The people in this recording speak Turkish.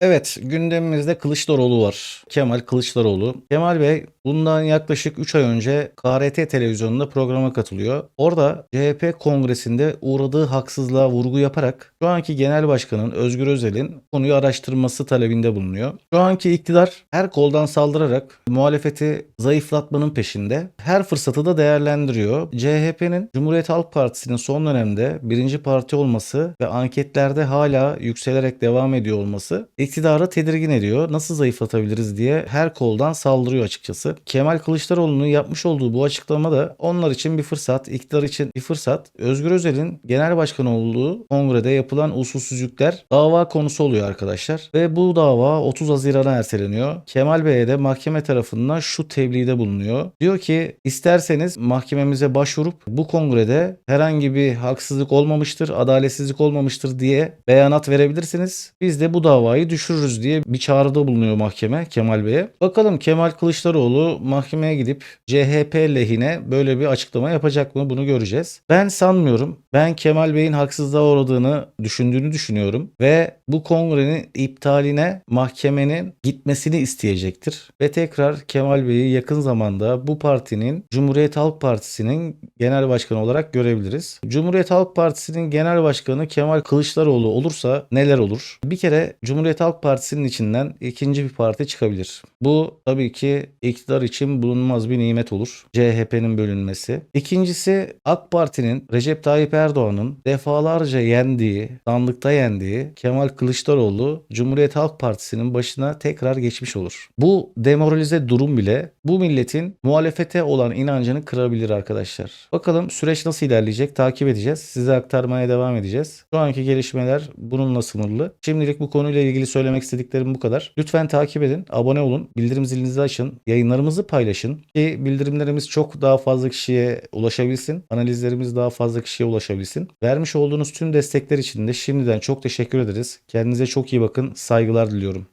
Evet, gündemimizde Kılıçdaroğlu var. Kemal Kılıçdaroğlu. Kemal Bey bundan yaklaşık 3 ay önce KRT televizyonunda programa katılıyor. Orada CHP kongresinde uğradığı haksızlığa vurgu yaparak şu anki genel başkanın Özgür Özel'in konuyu araştırması talebinde bulunuyor. Şu anki iktidar her koldan saldırarak muhalefeti zayıflatmanın peşinde. Her fırsatı da değerlendiriyor. CHP'nin Cumhuriyet Halk Partisi'nin son dönemde birinci parti olması ve anketlerde hala yükselerek devam ediyor olması iktidarı tedirgin ediyor. Nasıl zayıflatabiliriz diye her koldan saldırıyor açıkçası. Kemal Kılıçdaroğlu'nun yapmış olduğu bu açıklama da onlar için bir fırsat, iktidar için bir fırsat. Özgür Özel'in genel başkan olduğu kongrede yapılan usulsüzlükler dava konusu oluyor arkadaşlar. Ve bu dava 30 Haziran'a erteleniyor. Kemal Bey'e de mahkeme tarafından şu tebliğde bulunuyor. Diyor ki isterseniz mahkememize başvurup bu kongrede herhangi bir haksızlık olmamıştır, adaletsizlik olmamıştır diye beyanat verebilirsiniz. Biz de bu davayı düşürürüz diye bir çağrıda bulunuyor mahkeme Kemal Bey'e. Bakalım Kemal Kılıçdaroğlu mahkemeye gidip CHP lehine böyle bir açıklama yapacak mı bunu göreceğiz. Ben sanmıyorum. Ben Kemal Bey'in haksızlığa uğradığını düşündüğünü düşünüyorum ve bu kongrenin iptaline mahkemenin gitmesini isteyecektir. Ve tekrar Kemal Bey'i yakın zamanda bu partinin Cumhuriyet Halk Partisi'nin genel başkanı olarak görebiliriz. Cumhuriyet Halk Partisi'nin genel başkanı Kemal Kılıçdaroğlu olursa neler olur? Bir kere Cumhuriyet Halk Partisi'nin içinden ikinci bir parti çıkabilir. Bu tabii ki iktidar için bulunmaz bir nimet olur. CHP'nin bölünmesi. İkincisi AK Parti'nin Recep Tayyip Erdoğan'ın defalarca yendiği, sandıkta yendiği Kemal Kılıçdaroğlu Cumhuriyet Halk Partisi'nin başına tekrar geçmiş olur. Bu demoralize durum bile bu milletin muhalefete olan inancını kırabilir arkadaşlar. Bakalım süreç nasıl ilerleyecek takip edeceğiz. Size aktarmaya devam edeceğiz. Şu anki gelişmeler bununla sınırlı. Şimdilik bu konuyla ilgili söylemek istediklerim bu kadar. Lütfen takip edin, abone olun, bildirim zilinizi açın, yayınlarımızı paylaşın ki bildirimlerimiz çok daha fazla kişiye ulaşabilsin, analizlerimiz daha fazla kişiye ulaşabilsin. Vermiş olduğunuz tüm destekler için de şimdiden çok teşekkür ederiz. Kendinize çok iyi bakın, saygılar diliyorum.